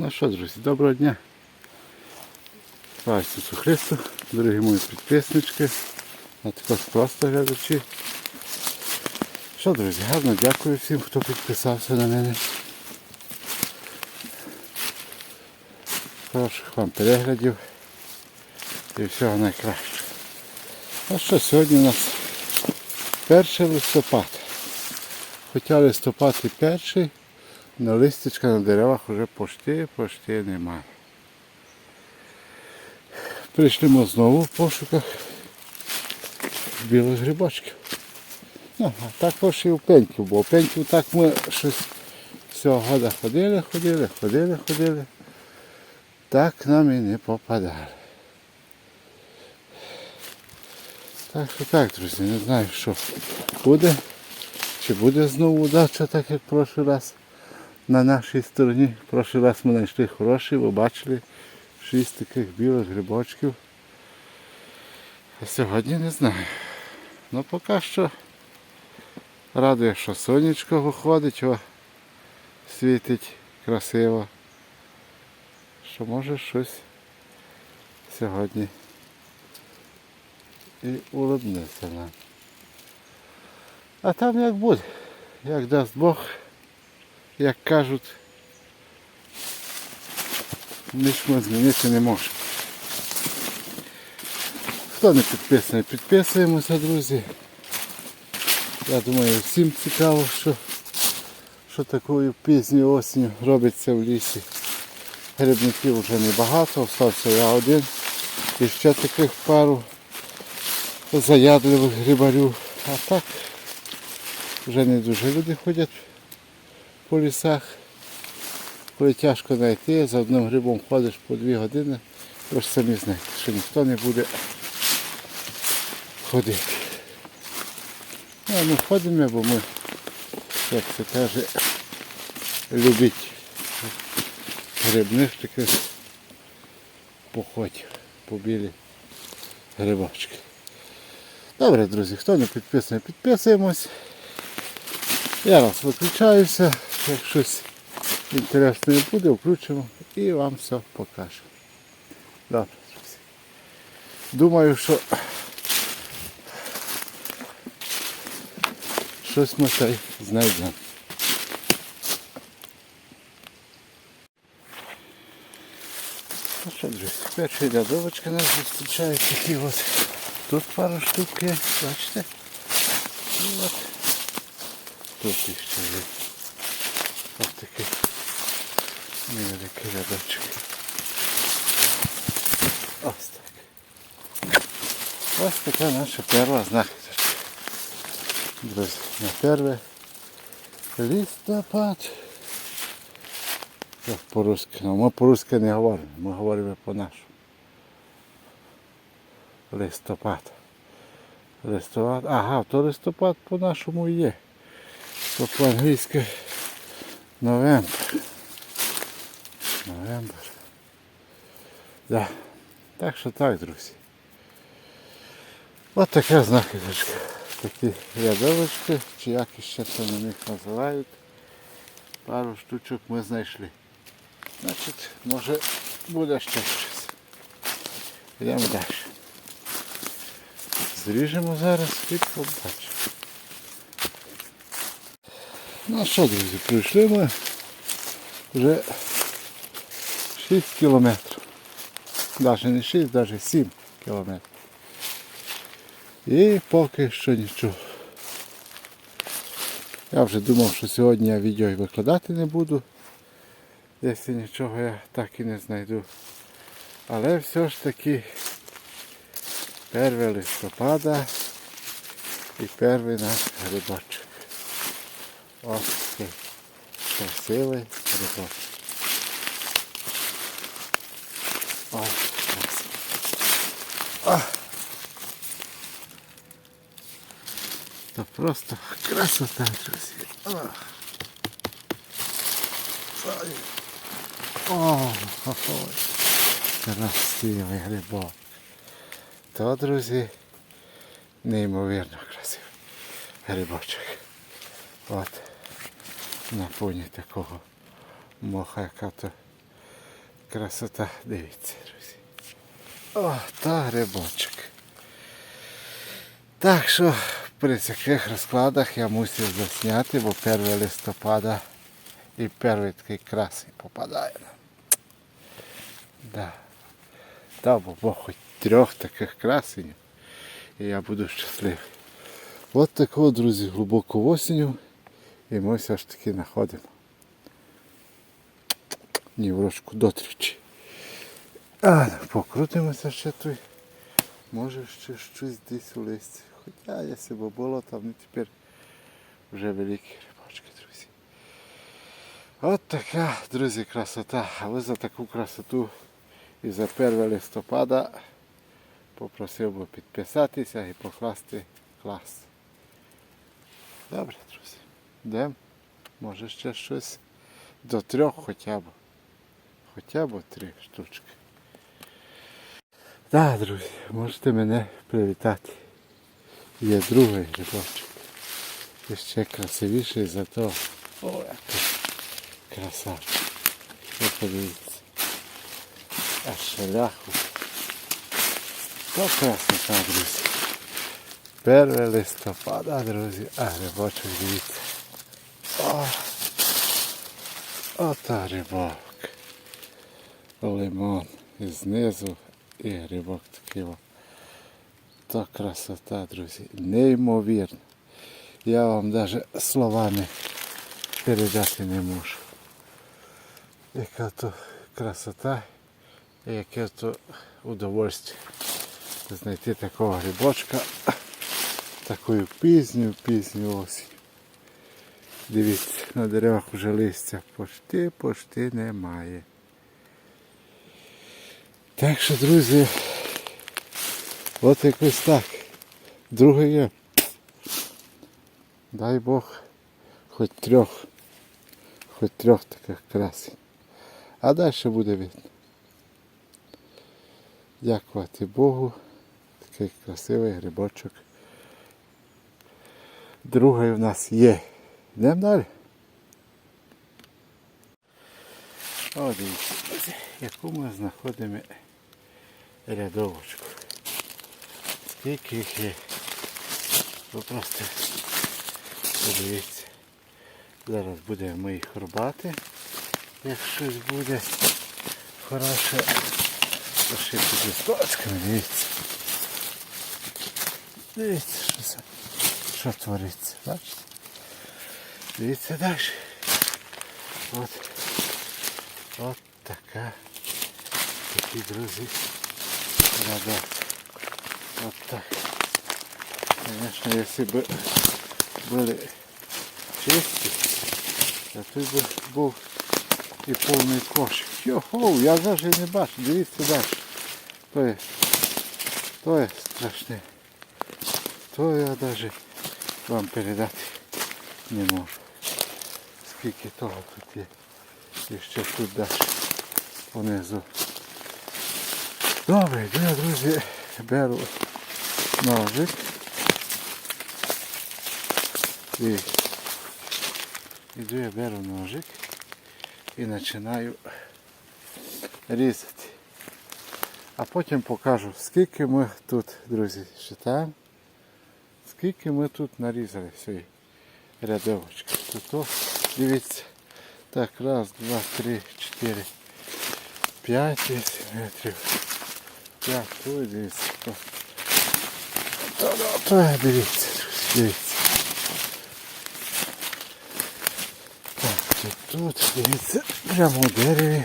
Ну що, друзі, доброго дня. Слава Ісусу Христу, дорогі мої підписнички, а також просто глядачі. Що, друзі, гарно дякую всім, хто підписався на мене. Хороших вам переглядів і всього найкращого. А що сьогодні у нас 1 листопад. Хоча листопад і перший, але листячка на деревах вже пошти, пошти немає. Прийшли ми знову в пошуках білих грибочків. А також і в пеньків, бо в пеньків так ми щось цього года ходили, ходили, ходили, ходили. Так нам і не попадали. Так що так, друзі, не знаю, що буде. Чи буде знову удача, так як в прошлий раз на нашій стороні. Прошлий раз ми знайшли хороші, ви бачили шість таких білих грибочків. А сьогодні не знаю. Ну поки що радує, що сонечко виходить, о, світить красиво. Що може щось сьогодні і улыбнеться нам. А там як буде, як дасть Бог, як кажуть, ніч ми змінити не можемо. Хто не підписаний, підписуємося, друзі. Я думаю, всім цікаво, що, що такою пізньою осінню робиться в лісі. Грибників вже небагато, остався я один. І ще таких пару заядливих грибарів. А так вже не дуже люди ходять по лісах. Коли тяжко знайти, за одним грибом ходиш по дві години, ви ж самі знаєте, що ніхто не буде ходити. Ну, а ми ходимо, бо ми, як це каже, любить грибних таких походів по білі грибочки. Добре, друзі, хто не підписаний, підписуємось. Я раз виключаюся, як щось інтересне буде, включимо і вам все покажемо. Добре. Думаю, що щось ми та й знайдемо. Ну перший рядовочка нас зустрічає такі от. Тут пару штук бачите? І от тут ще є. Ось такий невеликий рядочок. Ось так. Ось така наша перша знахідочка. Друзі, на перше листопад. Як по-русски. Ну, ми по-русски не говоримо, ми говоримо по-нашому. Листопад. Листопад. Ага, то листопад по-нашому є. То по-англійськи новембр. Новембр. Да. Так що так, друзі. Ось така знахідочка. Такі рядовочки, чи як іще це на них називають. Пару штучок ми знайшли. Значить, може буде ще щось. Йдемо далі. Зріжемо зараз і побачимо. Ну що, друзі, прийшли ми вже 6 кілометрів. Навіть не 6, навіть 7 кілометрів. І поки що нічого. Я вже думав, що сьогодні я відео і викладати не буду. Якщо нічого я так і не знайду. Але все ж таки 1 листопада і перший наш грибочок. Ось такий красивий грибочок. Ось. Це просто красота, друзі. О, ой. Красивий грибок. То, друзі, неймовірно красивий грибочок. От на фоні такого моха, яка то красота, дивіться, друзі. О, та грибочок. Так що при таких розкладах я мусив засняти, бо 1 листопада і перший такий красний попадає. Да. Дав Бог хоч трьох таких красенів, і я буду щасливий. От такого, друзі, глибоко осінню, і ми все ж таки знаходимо. Ні, врошку дотричі. А, ну, покрутимося ще тут. Може ще щось десь у листі. Хоча якщо б було, там не тепер вже великі рибачки, друзі. От така, друзі, красота. А ви за таку красоту і за 1 листопада попросив би підписатися і покласти клас. Добре, друзі. Йдемо. Може ще щось до трьох хоча б. Хоча б три штучки. Так, друзі, можете мене привітати. Є другий грибочок. І ще красивіший за то. О, красавчик. Ви подивіться. Аж шаляху. То красота, друзі. 1 листопада, друзі, а грибочок дивіться. Ота грибок. Лимон знизу і грибок такий. То красота, друзі. Неймовірно. Я вам навіть словами передати не можу. Яка то красота яке то удовольствие знайти такого грибочка такою пізню, пізню осінь. Дивіться, на деревах вже листя почти, почти немає. Так що, друзі, от якось так. Друге є. Дай Бог хоч трьох, хоч трьох таких красень. А далі буде видно. Дякувати Богу. Такий красивий грибочок. Другий в нас є. Йдемо далі. О, дивіться, яку ми знаходимо рядовочку. Скільки їх є. Ви просто подивіться. Зараз будемо їх рубати. Як щось буде хороше, то ще під листочками, дивіться. Дивіться, що це, що твориться, бачите? Дивіться далі. От, от така, такі друзі, рада. От так. Конечно, если бы были чисті, то тут би був і повний кошик. Йохоу, я навіть не бачу, дивіться далі. То є, то є страшне. То я навіть вам передати не можу. Скільки того тут є. І ще тут далі понизу. Добре, я, друзі, беру ножик. І іду я беру ножик і починаю різати. А потім покажу, скільки ми тут, друзі, читаємо, скільки ми тут нарізали цієї рядовочки. Тут, дивіться, так, раз, два, три, чотири, п'ять, вісім метрів. П'ять, тут дивіться. То, то, то, то, дивіться, друзі, дивіться. Так, і тут, дивіться, прямо у дереві.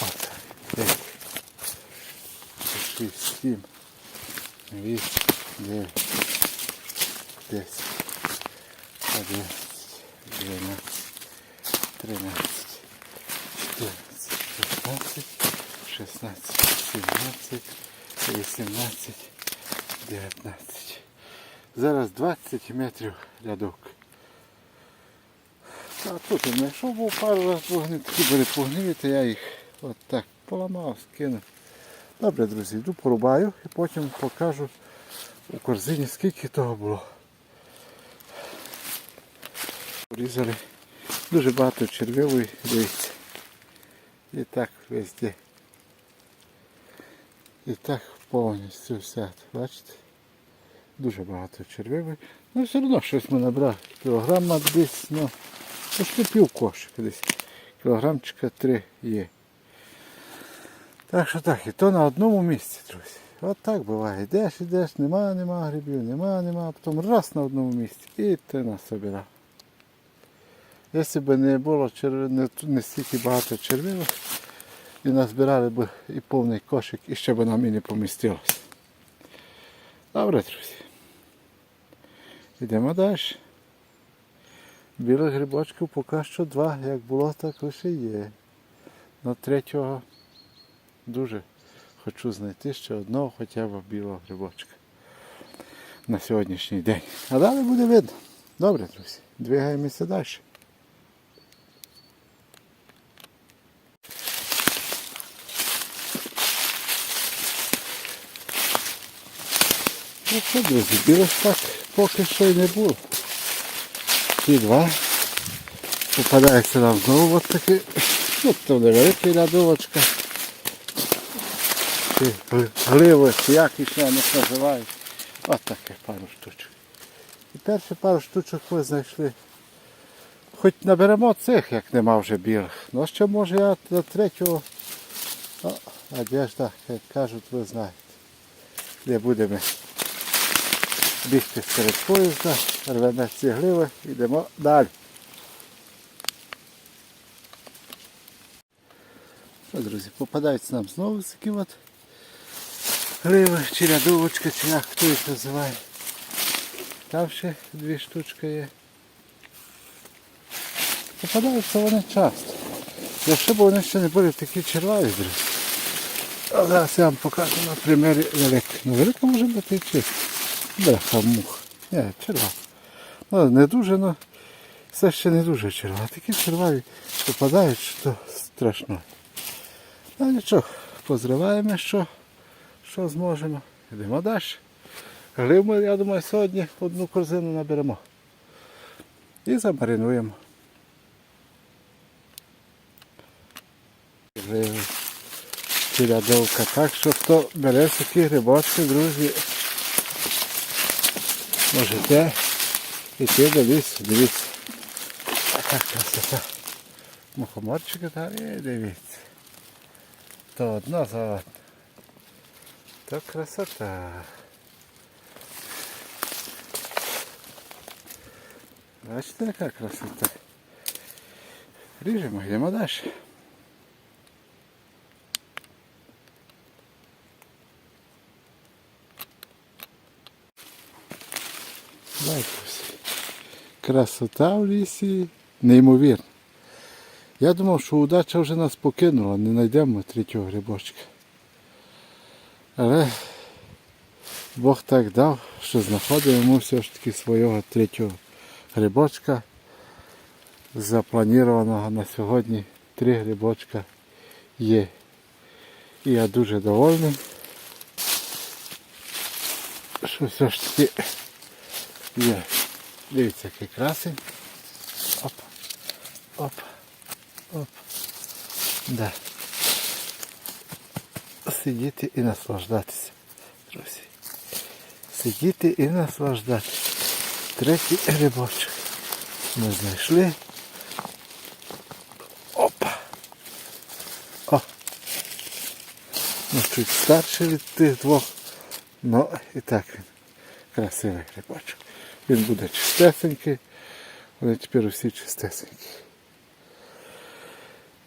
От, дивіться. Шість, сім, вісім, дев'ять, десять, одинадцять, дванадцять, Тринадцять, чотирнадцять, п'ятнадцять, шістнадцять, сімнадцять, вісімнадцять, дев'ятнадцять. Зараз 20 метрів рядок. А тут я знайшов був пару разів вогни, такі були погнилі, то я їх от так поламав, скинув. Добре, друзі, йду порубаю і потім покажу у корзині, скільки того було. Порізали дуже багато червивої, дивіться. І так везде І так повністю все. Бачите? Дуже багато червивих. Ну все одно щось ми набрали. Кілограма десь, ну, пів кошика десь. Кілограмчика три є. Так що так, і то на одному місці, друзі. От так буває. Йдеш, йдеш, нема, нема грибів, нема, нема, потім раз на одному місці. І ти насобирав. Якщо б не було черв... не, стільки багато червивих, і назбирали б і повний кошик, і ще б нам і не помістилося. Добре, друзі. Йдемо далі. Білих грибочків поки що два, як було, так лише є. На третього дуже хочу знайти ще одного хоча б білого грибочка на сьогоднішній день. А далі буде видно. Добре, друзі, двигаємося далі. Ну що, друзі, білих так поки що й не було. Ті два. Попадається нам знову от такий, ну то невеликий рядовочка. Чи гли- чи як їх ще не називають. От таке пару штучок. І перші пару штучок ми знайшли. Хоч наберемо цих, як нема вже білих. Ну ще може я до третього. О, одежда, як кажуть, ви знаєте. Де будемо бігти серед поїзда, рвемо ці гливи, йдемо далі. Що, друзі, попадаються нам знову такі от гливи, чи рядовочка, чи як хто їх називає. Там ще дві штучки є. Попадаються вони часто. Якщо б вони ще не були такі черваві, друзі. А зараз я вам покажу на примері великої. Ну велика може бути і чиста. Бляха мух. Ні, черва. Ну, не дуже, але все ще не дуже черва. Такі черваві попадають, що страшно. Ну нічого, позриваємо, що, що зможемо. Йдемо далі. Глив я думаю, сьогодні одну корзину наберемо. І замаринуємо. Гливи. Чи рядовка. Так що хто бере такі грибочки, друзі, можете іти до лісу, дивіться. Така красота. Мухоморчики там і дивіться. То одно за одне. То красота. Бачите, яка красота. Ріжемо, йдемо далі. Бачите, красота в лісі неймовірна. Я думав, що удача вже нас покинула, не знайдемо третього грибочка. Але Бог так дав, що знаходимо все ж таки свого третього грибочка. Запланованого на сьогодні три грибочка є. І я дуже довольний, що все ж таки є. Дивіться, який красень. Оп, оп, оп. Да. Сидіти і наслаждатися, друзі. Сидіти і наслаждатися. Третій грибочок. Ми знайшли. Опа. О. Ну, чуть старший від тих двох. Ну і так він. Красивий грибочок. Він буде чистесенький. Вони тепер усі чистесенькі.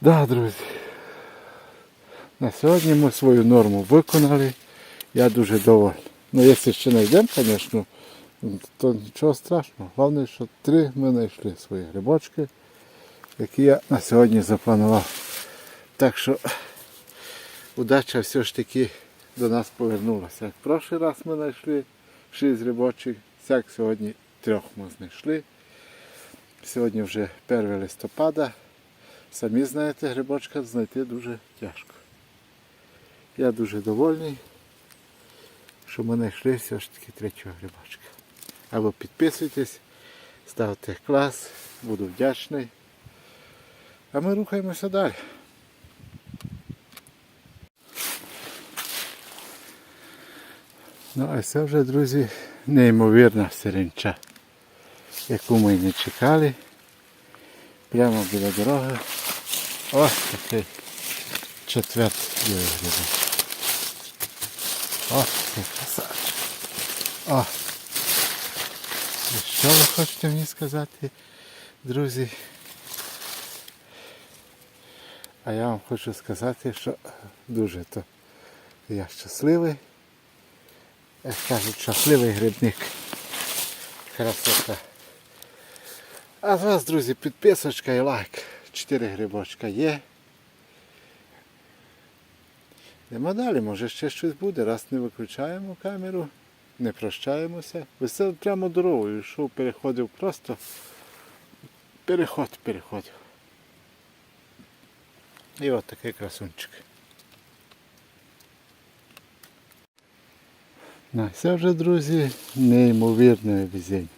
Да, друзі. На сьогодні ми свою норму виконали. Я дуже довольний. Ну, якщо ще знайдемо, звісно, то нічого страшного. Головне, що три ми знайшли свої грибочки, які я на сьогодні запланував. Так що удача все ж таки до нас повернулася. Як в прошлий раз ми знайшли шість грибочок, так сьогодні трьох ми знайшли. Сьогодні вже 1 листопада. Самі знаєте, грибочка знайти дуже тяжко. Я дуже довольний, що ми знайшли все ж таки третього грибочка. Або підписуйтесь, ставте клас, буду вдячний. А ми рухаємося далі. Ну, а це вже, друзі, неймовірна сиренча, яку ми не чекали. Прямо біля дороги. Ось такий білий грибок. Ось такий красавчик. О! І що ви хочете мені сказати, друзі? А я вам хочу сказати, що дуже то я щасливий. Як кажуть, щасливий грибник. Красота. А з вас, друзі, підписочка і лайк. Чотири грибочка є. Йдемо далі, може ще щось буде. Раз не виключаємо камеру, не прощаємося. Весело прямо дорогою йшов, переходив просто. Переход переходив. І от такий красунчик. Це вже, друзі, неймовірне везіння.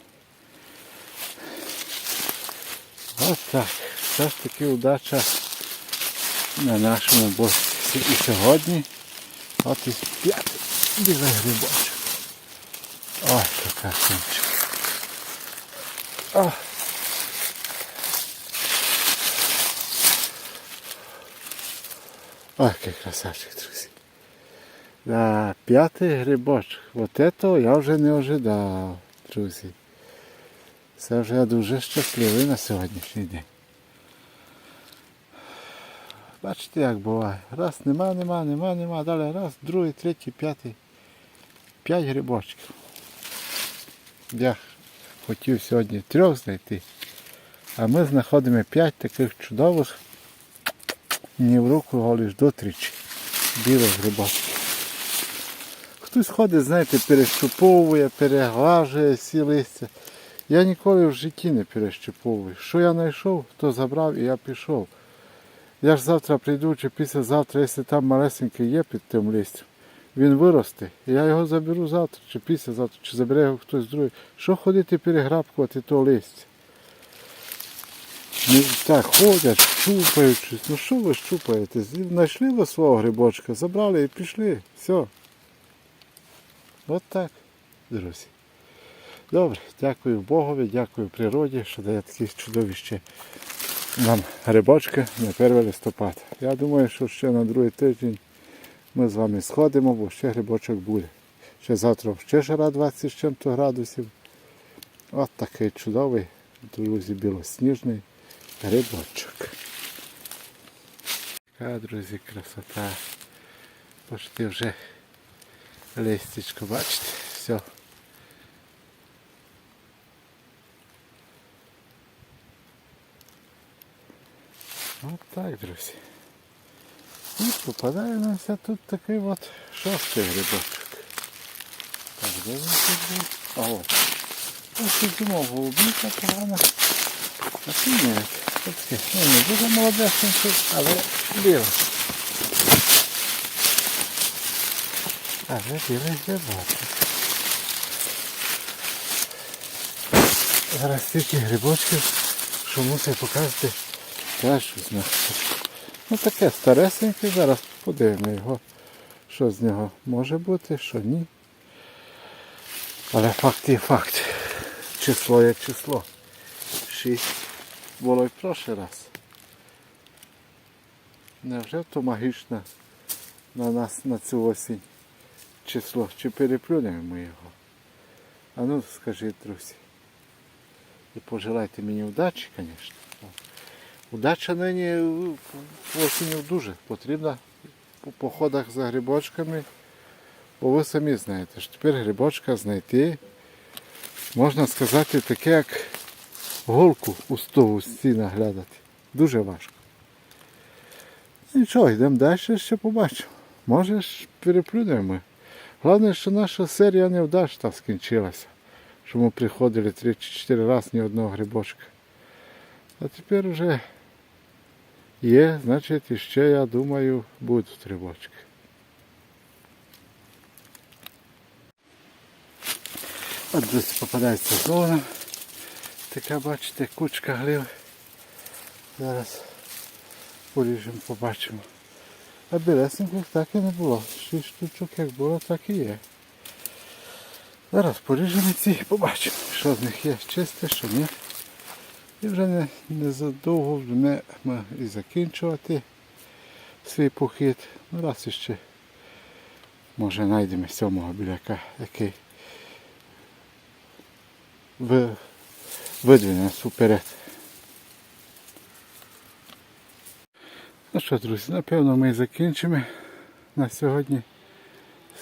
От так. Все ж таки удача на нашому боці. І сьогодні от і п'ятий білий грибочок. Ой, яка сумчик. О. Ой, який красавчик, друзі. Да, п'ятий грибочок. Вот этого я вже не ожидав, друзі. Це вже я дуже щасливий на сьогоднішній день. Бачите, як буває. Раз, нема, нема, нема, нема. Далі раз, другий, третій, п'ятий. П'ять грибочків. Я хотів сьогодні трьох знайти. А ми знаходимо п'ять таких чудових, ні в руку голиш до тричі. Білих грибочків. Хтось ходить, знаєте, перещуповує, переглажує всі листя. Я ніколи в житті не перещуповую. Що я знайшов, то забрав і я пішов. Я ж завтра прийду чи післязавтра, якщо там малесенький є під тим листям, він виросте. І я його заберу завтра, чи післязавтра, чи забере його хтось другий. Що ходити переграбкувати то листя? Ну, так ходять, щупають. Ну що ви щупаєте? Знайшли ви свого грибочка, забрали і пішли. Все. От так, друзі. Добре, дякую Богові, дякую природі, що дає такі чудові ще нам грибочки на 1 листопада. Я думаю, що ще на другий тиждень ми з вами сходимо, бо ще грибочок буде. Ще завтра ще жара 20 з чим-то градусів. От такий чудовий, друзі, білосніжний грибочок. Така, друзі, красота. Пошти вже листечко, бачите, все. От так, друзі. І попадає нам все тут такий от шостий грибочок. Так, де він тут був? А от. Ось тут зимов голубінка погана. А це ні. Це таке, ну не дуже молодесенький, але білий. Але білий грибочок. Зараз стільки грибочків, що мусив показати щось на. Ну таке старесеньке, зараз подивимо його, що з нього може бути, що ні. Але факт є факт. Число є число. Шість було й прошлий раз. Невже то магічне на нас на цю осінь число? Чи переплюнемо його? А ну скажіть, друзі. І пожелайте мені удачі, звісно. Удача нині осінню дуже потрібна у походах за грибочками. Бо ви самі знаєте, що тепер грибочка знайти, можна сказати, таке, як голку у стову стіна глядати. Дуже важко. Нічого, йдемо далі, ще побачимо. Може ж переплюнемо. Головне, що наша серія невдач та скінчилася. Що ми приходили 3 чи 4 рази ні одного грибочка. А тепер вже є, значить, іще, я думаю, будуть грибочки. От десь попадається зона. Така, бачите, кучка глив. Зараз поріжемо, побачимо. А білесеньких так і не було. Шість штучок як було, так і є. Зараз поріжемо ці побачимо, що з них є чисте, що ні. І вже не, не задовго ми і закінчувати свій похід. Ну раз іще може знайдемо сьомого біляка, який ви, видвине нас уперед. Ну що, друзі, напевно ми закінчимо на сьогодні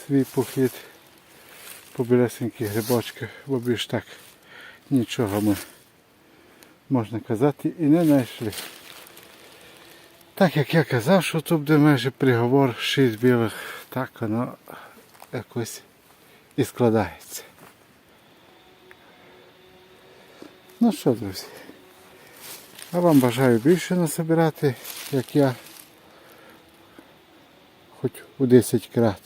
свій похід по білесеньких грибочках, бо більш так нічого ми, можна казати, і не знайшли. Так як я казав, що тут буде майже приговор 6 білих, так воно якось і складається. Ну що, друзі, я вам бажаю більше насобирати, як я, хоч у 10 крат.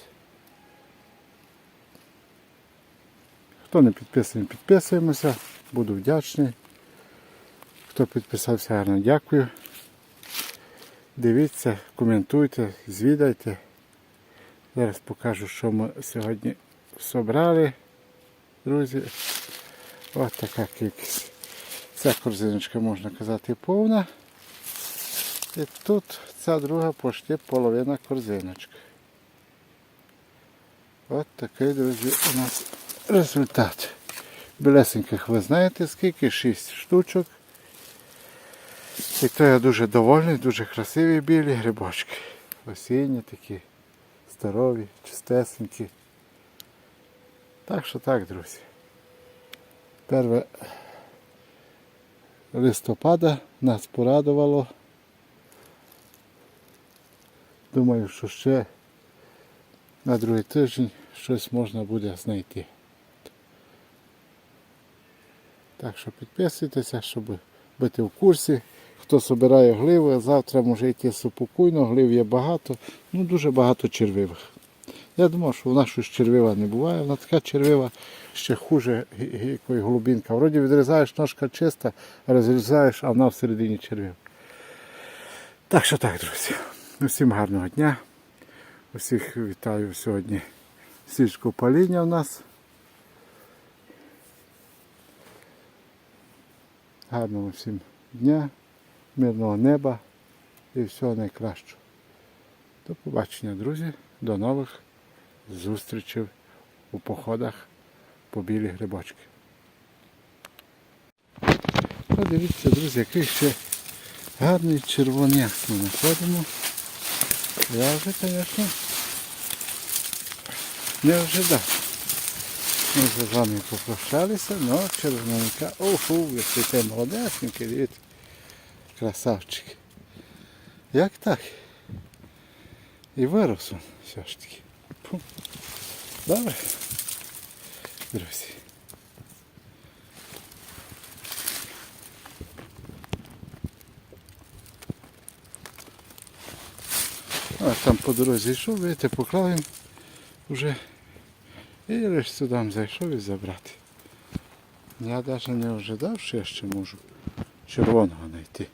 Хто не підписаний, підписуємося, буду вдячний. Хто підписався, гарно дякую. Дивіться, коментуйте, звідайте. Зараз покажу, що ми сьогодні зібрали, друзі. Ось така кількість. Ця корзиночка, можна казати, повна. І тут ця друга почти половина корзиночки. От такий, друзі, у нас результат. Білесеньких ви знаєте скільки? 6 штучок. І то я дуже довольний, дуже красиві білі грибочки. Осінні такі, здорові, чистесенькі. Так що так, друзі. 1 листопада нас порадувало. Думаю, що ще на другий тиждень щось можна буде знайти. Так що підписуйтеся, щоб бути в курсі. Хто збирає гливи, завтра може йти супокійно, глив є багато, ну дуже багато червивих. Я думав, що в нас щось червива не буває, вона така червива ще хуже якої голубінка. Вроді відрізаєш ножка чиста, розрізаєш, а вона всередині червив. Так що так, друзі. Усім гарного дня. Усіх вітаю сьогодні. Свічку паління у нас. Гарного всім дня, мирного неба і всього найкращого. До побачення, друзі. До нових зустрічей у походах по білі грибочки. Подивіться, друзі, який ще гарний червоняк ми знаходимо. Я вже, звісно, не ожидав. Ми з вами попрощалися, але червоненька. Оху, який ти молодесенький, дивіться. Красавчик. Як так? І вирос він все ж таки. Добре. Друзі. А там по дорозі йшов, видите, поклав їм вже і лише сюди зайшов і забрати. Я навіть не ожидав, що я ще можу червоного знайти.